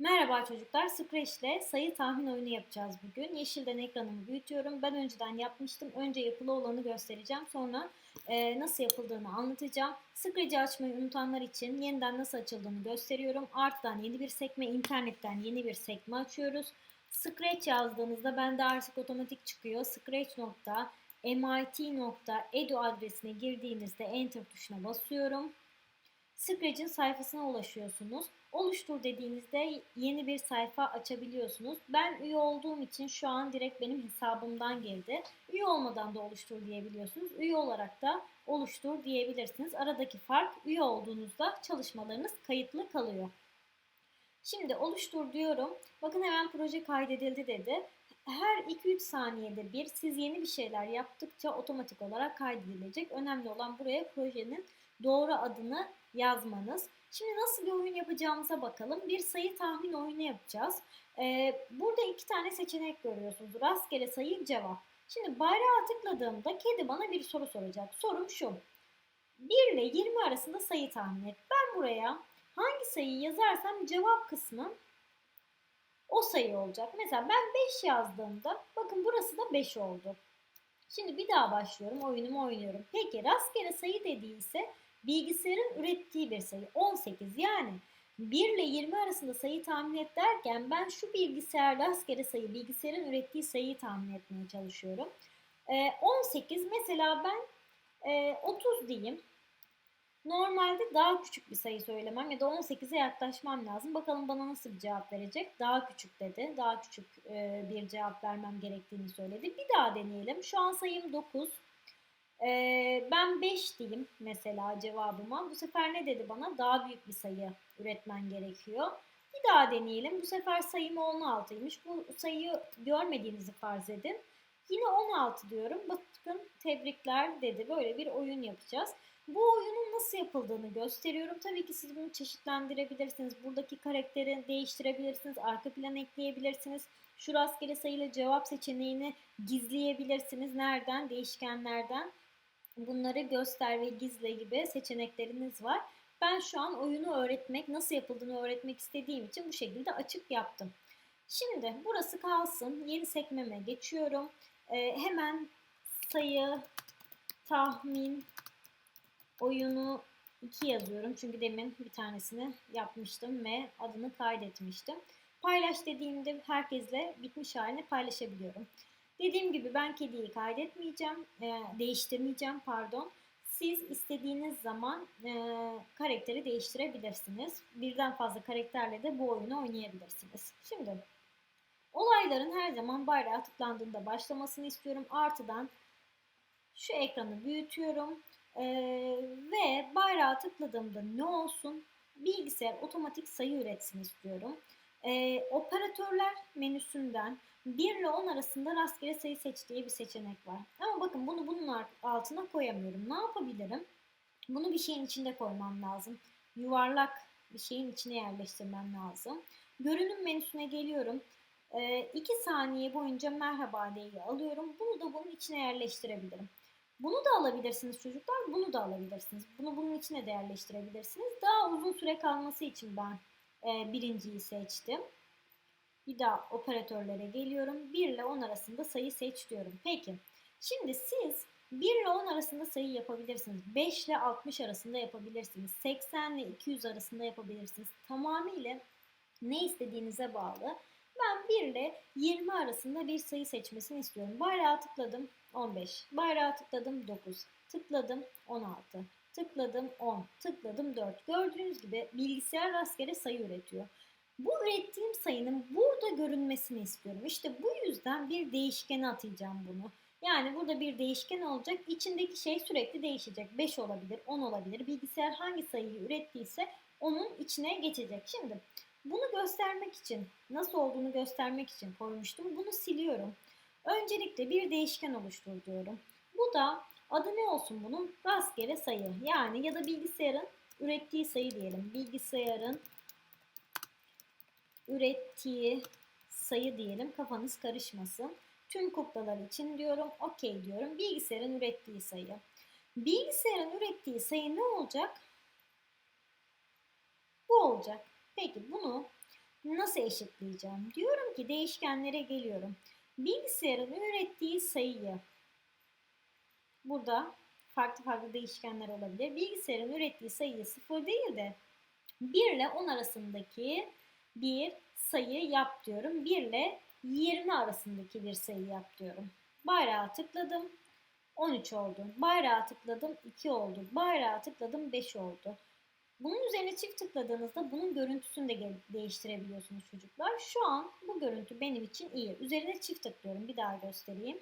Merhaba çocuklar, Scratch ile sayı tahmin oyunu yapacağız bugün. Yeşilden ekranımı büyütüyorum. Ben önceden yapmıştım. Önce yapılı olanı göstereceğim. Sonra e, nasıl yapıldığını anlatacağım. Scratch'i açmayı unutanlar için yeniden nasıl açıldığını gösteriyorum. Artıdan yeni bir sekme, internetten yeni bir sekme açıyoruz. Scratch yazdığınızda bende artık otomatik çıkıyor. Scratch.mit.edu adresine girdiğinizde Enter tuşuna basıyorum. Scratch'in sayfasına ulaşıyorsunuz. Oluştur dediğinizde yeni bir sayfa açabiliyorsunuz. Ben üye olduğum için şu an direkt benim hesabımdan girdi. Üye olmadan da oluştur diyebiliyorsunuz. Üye olarak da oluştur diyebilirsiniz. Aradaki fark üye olduğunuzda çalışmalarınız kayıtlı kalıyor. Şimdi oluştur diyorum. Bakın hemen proje kaydedildi dedi. Her 2-3 saniyede bir siz yeni bir şeyler yaptıkça otomatik olarak kaydedilecek. Önemli olan buraya projenin doğru adını yazmanız. Şimdi nasıl bir oyun yapacağımıza bakalım. Bir sayı tahmin oyunu yapacağız. Ee, burada iki tane seçenek görüyorsunuz. Rastgele sayı cevap. Şimdi bayrağa tıkladığımda kedi bana bir soru soracak. Sorum şu. 1 ile 20 arasında sayı tahmin et. Ben buraya hangi sayıyı yazarsam cevap kısmı o sayı olacak. Mesela ben 5 yazdığımda bakın burası da 5 oldu. Şimdi bir daha başlıyorum. Oyunumu oynuyorum. Peki rastgele sayı dediyse bilgisayarın ürettiği bir sayı 18 yani 1 ile 20 arasında sayı tahmin et derken ben şu bilgisayar rastgele sayı bilgisayarın ürettiği sayıyı tahmin etmeye çalışıyorum. Ee, 18 mesela ben e, 30 diyeyim. Normalde daha küçük bir sayı söylemem ya da 18'e yaklaşmam lazım. Bakalım bana nasıl bir cevap verecek. Daha küçük dedi. Daha küçük e, bir cevap vermem gerektiğini söyledi. Bir daha deneyelim. Şu an sayım 9. Ee, ben 5 diyeyim mesela cevabıma. Bu sefer ne dedi bana? Daha büyük bir sayı üretmen gerekiyor. Bir daha deneyelim. Bu sefer sayım 16'ymış. Bu sayıyı görmediğinizi farz edin. Yine 16 diyorum. Bakın tebrikler dedi. Böyle bir oyun yapacağız. Bu oyunun nasıl yapıldığını gösteriyorum. Tabii ki siz bunu çeşitlendirebilirsiniz. Buradaki karakteri değiştirebilirsiniz. Arka plan ekleyebilirsiniz. Şu rastgele sayıyla cevap seçeneğini gizleyebilirsiniz. Nereden? Değişkenlerden bunları göster ve gizle gibi seçenekleriniz var. Ben şu an oyunu öğretmek, nasıl yapıldığını öğretmek istediğim için bu şekilde açık yaptım. Şimdi burası kalsın. Yeni sekmeme geçiyorum. Ee, hemen sayı, tahmin, oyunu 2 yazıyorum. Çünkü demin bir tanesini yapmıştım ve adını kaydetmiştim. Paylaş dediğimde herkesle bitmiş halini paylaşabiliyorum. Dediğim gibi ben kediyi kaydetmeyeceğim, e, değiştirmeyeceğim pardon. Siz istediğiniz zaman e, karakteri değiştirebilirsiniz. Birden fazla karakterle de bu oyunu oynayabilirsiniz. Şimdi olayların her zaman bayrağa tıklandığında başlamasını istiyorum. Artıdan şu ekranı büyütüyorum e, ve bayrağa tıkladığımda ne olsun? Bilgisayar otomatik sayı üretsin istiyorum. E, operatörler menüsünden 1 ile 10 arasında rastgele sayı seç diye bir seçenek var. Ama bakın bunu bunun altına koyamıyorum. Ne yapabilirim? Bunu bir şeyin içinde koymam lazım. Yuvarlak bir şeyin içine yerleştirmem lazım. Görünüm menüsüne geliyorum. 2 ee, saniye boyunca merhaba diye alıyorum. Bunu da bunun içine yerleştirebilirim. Bunu da alabilirsiniz çocuklar, bunu da alabilirsiniz. Bunu bunun içine de yerleştirebilirsiniz. Daha uzun süre kalması için ben e, birinciyi seçtim. Bir daha operatörlere geliyorum. 1 ile 10 arasında sayı seç diyorum. Peki. Şimdi siz 1 ile 10 arasında sayı yapabilirsiniz. 5 ile 60 arasında yapabilirsiniz. 80 ile 200 arasında yapabilirsiniz. Tamamıyla ne istediğinize bağlı. Ben 1 ile 20 arasında bir sayı seçmesini istiyorum. Bayrağı tıkladım 15. Bayrağı tıkladım 9. Tıkladım 16. Tıkladım 10. Tıkladım 4. Gördüğünüz gibi bilgisayar rastgele sayı üretiyor. Bu ürettiğim sayının burada görünmesini istiyorum. İşte bu yüzden bir değişkene atacağım bunu. Yani burada bir değişken olacak. İçindeki şey sürekli değişecek. 5 olabilir, 10 olabilir. Bilgisayar hangi sayıyı ürettiyse onun içine geçecek. Şimdi bunu göstermek için, nasıl olduğunu göstermek için koymuştum. Bunu siliyorum. Öncelikle bir değişken oluştur diyorum. Bu da adı ne olsun bunun? Rastgele sayı. Yani ya da bilgisayarın ürettiği sayı diyelim. Bilgisayarın ürettiği sayı diyelim kafanız karışmasın. Tüm kuklalar için diyorum okey diyorum. Bilgisayarın ürettiği sayı. Bilgisayarın ürettiği sayı ne olacak? Bu olacak. Peki bunu Nasıl eşitleyeceğim? Diyorum ki değişkenlere geliyorum. Bilgisayarın ürettiği sayıyı burada farklı farklı değişkenler olabilir. Bilgisayarın ürettiği sayıyı sıfır değil de 1 ile 10 arasındaki bir sayı yap diyorum. 1 ile 20 arasındaki bir sayı yap diyorum. Bayrağı tıkladım. 13 oldu. Bayrağı tıkladım 2 oldu. Bayrağı tıkladım 5 oldu. Bunun üzerine çift tıkladığınızda bunun görüntüsünü de değiştirebiliyorsunuz çocuklar. Şu an bu görüntü benim için iyi. Üzerine çift tıklıyorum. Bir daha göstereyim.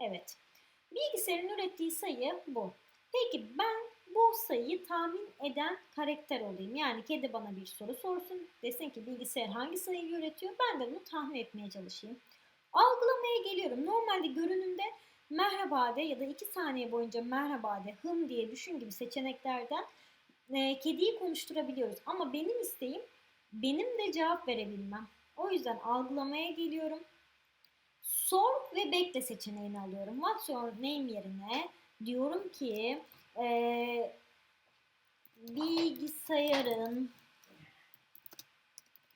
Evet. Bilgisayarın ürettiği sayı bu. Peki ben bu sayıyı tahmin eden karakter olayım. Yani kedi bana bir soru sorsun. Desin ki bilgisayar hangi sayıyı üretiyor? Ben de bunu tahmin etmeye çalışayım. Algılamaya geliyorum. Normalde görünümde merhaba de ya da 2 saniye boyunca merhaba de, hım diye düşün gibi seçeneklerden e, kediyi konuşturabiliyoruz. Ama benim isteğim benim de cevap verebilmem. O yüzden algılamaya geliyorum. Sor ve bekle seçeneğini alıyorum. What's your name yerine diyorum ki e, bilgisayarın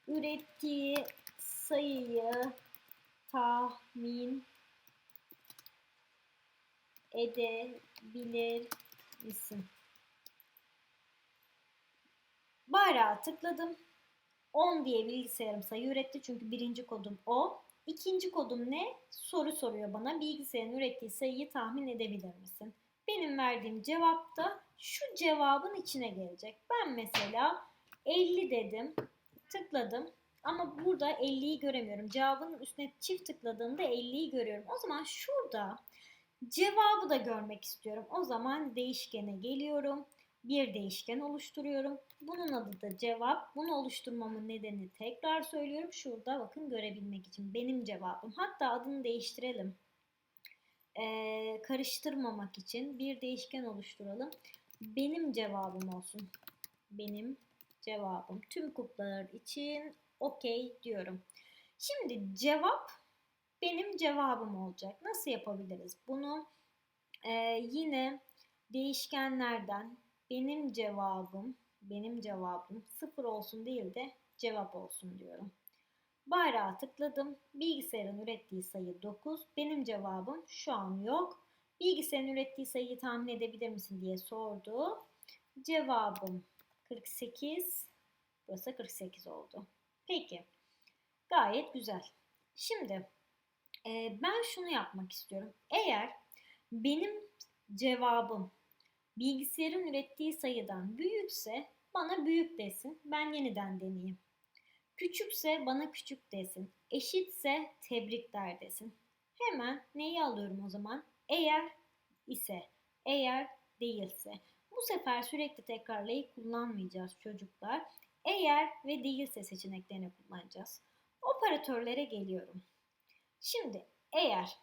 ürettiği sayıyı tahmin edebilir misin? Bayrağı tıkladım. 10 diye bilgisayarım sayı üretti çünkü birinci kodum o. İkinci kodum ne? Soru soruyor bana. Bilgisayarın ürettiği sayıyı tahmin edebilir misin? Benim verdiğim cevap da şu cevabın içine gelecek. Ben mesela 50 dedim. Tıkladım. Ama burada 50'yi göremiyorum. Cevabın üstüne çift tıkladığımda 50'yi görüyorum. O zaman şurada cevabı da görmek istiyorum. O zaman değişkene geliyorum. Bir değişken oluşturuyorum. Bunun adı da cevap. Bunu oluşturmamın nedeni tekrar söylüyorum. Şurada bakın görebilmek için benim cevabım. Hatta adını değiştirelim. Ee, karıştırmamak için bir değişken oluşturalım. Benim cevabım olsun. Benim cevabım. Tüm kuklalar için okey diyorum. Şimdi cevap benim cevabım olacak. Nasıl yapabiliriz? Bunu e, yine değişkenlerden benim cevabım, benim cevabım sıfır olsun değil de cevap olsun diyorum. Bayrağı tıkladım. Bilgisayarın ürettiği sayı 9. Benim cevabım şu an yok. Bilgisayarın ürettiği sayıyı tahmin edebilir misin diye sordu. Cevabım 48. Burası 48 oldu. Peki. Gayet güzel. Şimdi e, ben şunu yapmak istiyorum. Eğer benim cevabım bilgisayarın ürettiği sayıdan büyükse bana büyük desin. Ben yeniden deneyeyim. Küçükse bana küçük desin. Eşitse tebrikler desin. Hemen neyi alıyorum o zaman? Eğer ise, eğer değilse. Bu sefer sürekli tekrarlayıp kullanmayacağız çocuklar. Eğer ve değilse seçeneklerini kullanacağız. Operatörlere geliyorum. Şimdi eğer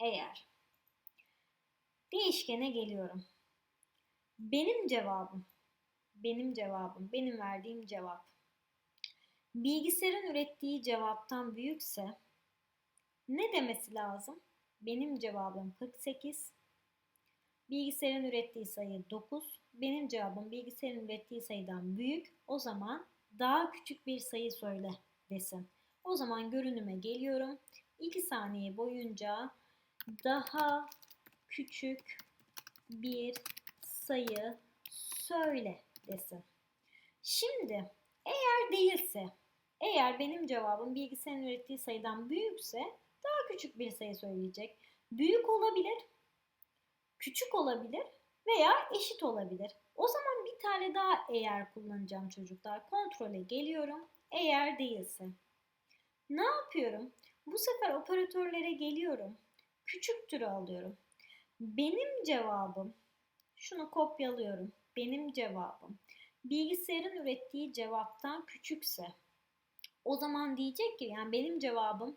eğer değişkene geliyorum. Benim cevabım benim cevabım, benim verdiğim cevap bilgisayarın ürettiği cevaptan büyükse ne demesi lazım? Benim cevabım 48. Bilgisayarın ürettiği sayı 9. Benim cevabım bilgisayarın ürettiği sayıdan büyük. O zaman daha küçük bir sayı söyle desin. O zaman görünüme geliyorum. 2 saniye boyunca daha küçük bir sayı söyle desin. Şimdi eğer değilse, eğer benim cevabım bilgisayarın ürettiği sayıdan büyükse daha küçük bir sayı söyleyecek. Büyük olabilir, küçük olabilir veya eşit olabilir. O zaman bir tane daha eğer kullanacağım çocuklar. Kontrole geliyorum. Eğer değilse. Ne yapıyorum? Bu sefer operatörlere geliyorum. Küçüktürü alıyorum. Benim cevabım, şunu kopyalıyorum. Benim cevabım bilgisayarın ürettiği cevaptan küçükse o zaman diyecek ki yani benim cevabım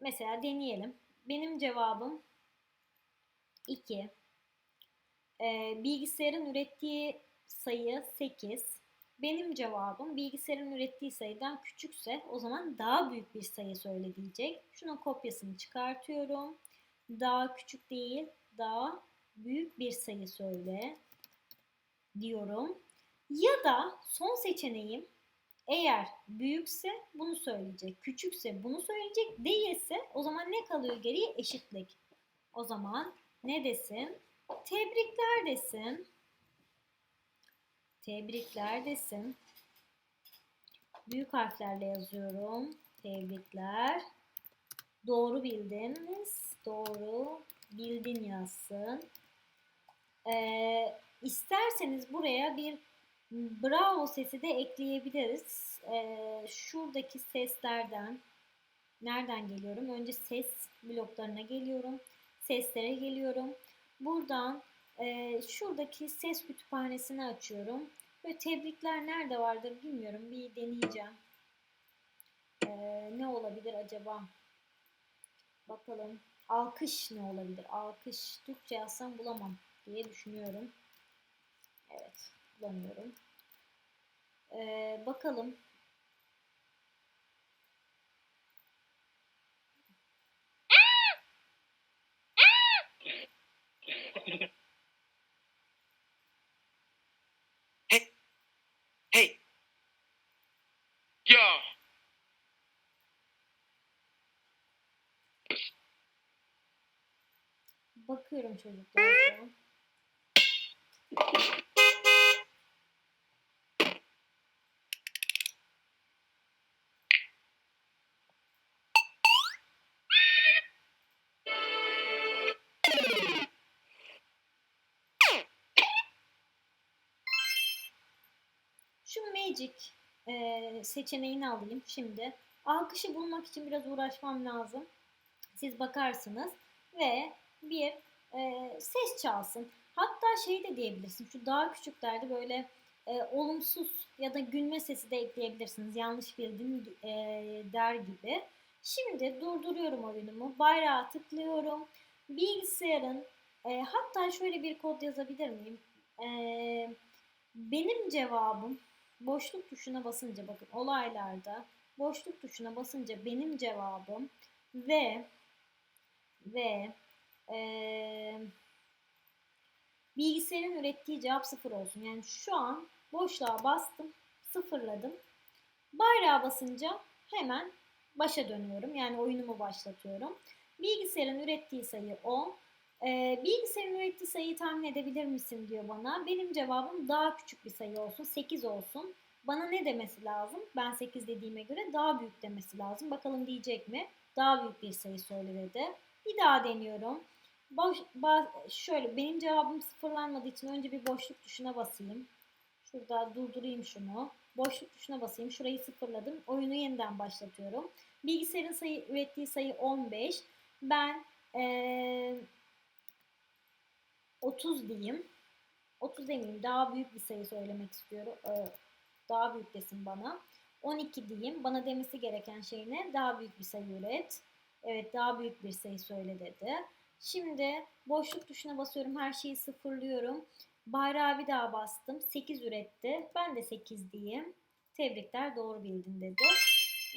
mesela deneyelim. Benim cevabım 2. Ee, bilgisayarın ürettiği sayı 8. Benim cevabım bilgisayarın ürettiği sayıdan küçükse o zaman daha büyük bir sayı söyle diyecek. Şunun kopyasını çıkartıyorum. Daha küçük değil, daha büyük bir sayı söyle diyorum. Ya da son seçeneğim Eğer büyükse bunu söyleyecek, küçükse bunu söyleyecek, değilse o zaman ne kalıyor geriye? Eşitlik. O zaman ne desin? Tebrikler desin. Tebrikler desin. Büyük harflerle yazıyorum. Tebrikler. Doğru bildiniz. Doğru bildin yazsın. Ee, isterseniz buraya bir bravo sesi de ekleyebiliriz. Ee, şuradaki seslerden nereden geliyorum? Önce ses bloklarına geliyorum. Seslere geliyorum. Buradan e, şuradaki ses kütüphanesini açıyorum. Ve tebrikler nerede vardır bilmiyorum. Bir deneyeceğim. Ee, ne olabilir acaba? Bakalım. Alkış ne olabilir? Alkış. Türkçe yazsam bulamam diye düşünüyorum. Evet. Bulamıyorum. Ee, bakalım. Hey. Hey. Ya. Bakıyorum çocuklar magic e, seçeneğini alayım şimdi. Alkışı bulmak için biraz uğraşmam lazım. Siz bakarsınız ve bir e, ses çalsın. Hatta şey de diyebilirsin. Şu daha küçüklerde böyle e, olumsuz ya da gülme sesi de ekleyebilirsiniz. Yanlış bildim e, der gibi. Şimdi durduruyorum oyunumu. Bayrağa tıklıyorum. Bilgisayarın e, hatta şöyle bir kod yazabilir miyim? E, benim cevabım boşluk tuşuna basınca bakın olaylarda boşluk tuşuna basınca benim cevabım ve ve e, bilgisayarın ürettiği cevap sıfır olsun. Yani şu an boşluğa bastım, sıfırladım. Bayrağa basınca hemen başa dönüyorum. Yani oyunumu başlatıyorum. Bilgisayarın ürettiği sayı 10. Ee, bilgisayarın ürettiği sayıyı tahmin edebilir misin diyor bana. Benim cevabım daha küçük bir sayı olsun. 8 olsun. Bana ne demesi lazım? Ben 8 dediğime göre daha büyük demesi lazım. Bakalım diyecek mi? Daha büyük bir sayı söyle dedi. Bir daha deniyorum. Boş, baz, şöyle benim cevabım sıfırlanmadığı için önce bir boşluk tuşuna basayım. Şurada durdurayım şunu. Boşluk tuşuna basayım. Şurayı sıfırladım. Oyunu yeniden başlatıyorum. Bilgisayarın sayı, ürettiği sayı 15. Ben ee, 30 diyeyim. 30 demeyeyim. Daha büyük bir sayı söylemek istiyorum. Ee, daha büyük desin bana. 12 diyeyim. Bana demesi gereken şey ne? Daha büyük bir sayı üret. Evet daha büyük bir sayı söyle dedi. Şimdi boşluk tuşuna basıyorum. Her şeyi sıfırlıyorum. Bayrağı bir daha bastım. 8 üretti. Ben de 8 diyeyim. Tebrikler doğru bildin dedi.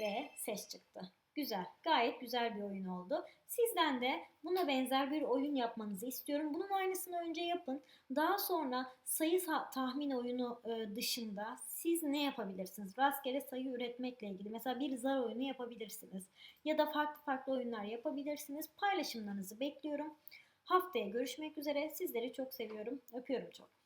Ve ses çıktı. Güzel. Gayet güzel bir oyun oldu. Sizden de buna benzer bir oyun yapmanızı istiyorum. Bunun aynısını önce yapın. Daha sonra sayı tahmin oyunu e, dışında siz ne yapabilirsiniz? Rastgele sayı üretmekle ilgili. Mesela bir zar oyunu yapabilirsiniz. Ya da farklı farklı oyunlar yapabilirsiniz. Paylaşımlarınızı bekliyorum. Haftaya görüşmek üzere. Sizleri çok seviyorum. Öpüyorum çok.